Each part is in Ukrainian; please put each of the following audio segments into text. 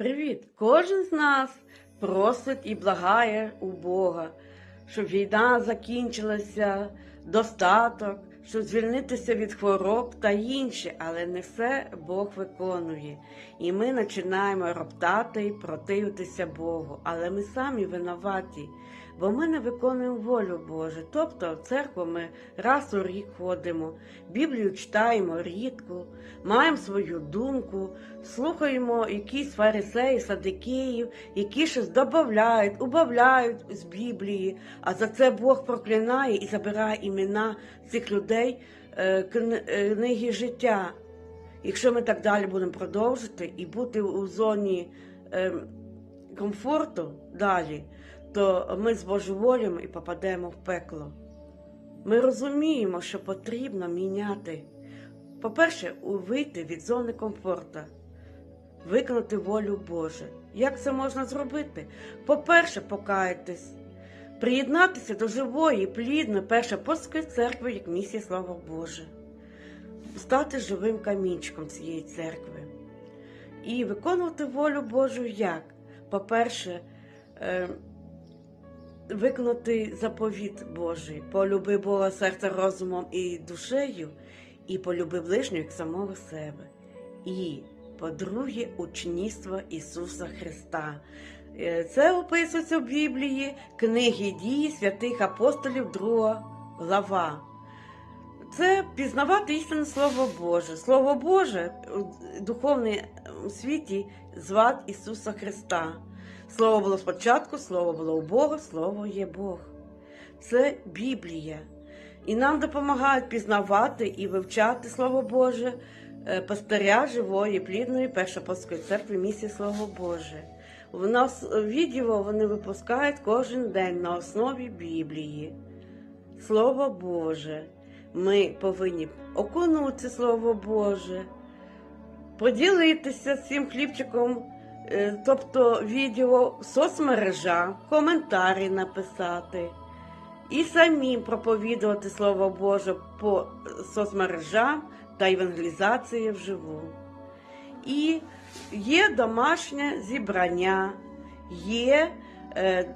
Привіт! Кожен з нас просить і благає у Бога, щоб війна закінчилася, достаток, щоб звільнитися від хвороб та інше, але не все Бог виконує. І ми починаємо роптати і противитися Богу. Але ми самі винуваті, бо ми не виконуємо волю Божу. Тобто в церкву ми раз у рік ходимо, Біблію читаємо рідко, маємо свою думку, слухаємо якісь фарисеї, садикеїв, які щось додають, убавляють з Біблії, а за це Бог проклинає і забирає імена цих людей е, кни- е, книги життя. Якщо ми так далі будемо продовжити і бути у зоні е, комфорту далі, то ми збожеволіємо і попадемо в пекло. Ми розуміємо, що потрібно міняти. По-перше, вийти від зони комфорту, виконати волю Божу. Як це можна зробити? По-перше, покаятись, приєднатися до живої, плідної першопостської церкви як місія Слава Боже, стати живим камінчиком цієї церкви і виконувати волю Божу як? По-перше, е, виконати заповіт Божий, полюби Бога серцем, розумом і душею, і полюби ближнього як самого себе. І, по-друге, учнівство Ісуса Христа. Е, Це описується в Біблії, книги дії святих апостолів, 2 глава. Це пізнавати істинне Слово Боже. Слово Боже в духовному світі звати Ісуса Христа. Слово було спочатку, слово було у Бога, слово є Бог. Це Біблія. І нам допомагають пізнавати і вивчати Слово Боже, е, пастиря живої, плідної Першопольської церкви місії Слово Боже. В нас відео вони випускають кожен день на основі Біблії. Слово Боже. Ми повинні окунути Слово Боже, поділитися цим хлібчиком, е, тобто відео в соцмережах, коментарі написати і самим проповідувати Слово Боже по соцмережам та евангелізації вживу. І є домашнє зібрання, є е,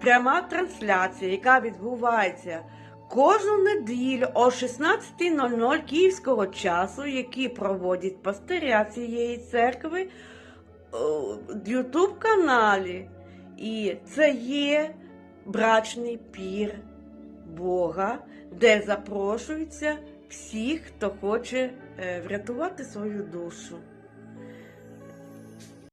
пряма трансляція, яка відбувається кожну неділю о 16.00 київського часу, які проводять пастиря цієї церкви в Ютуб каналі. І це є брачний пір Бога, де запрошуються всі, хто хоче е, врятувати свою душу.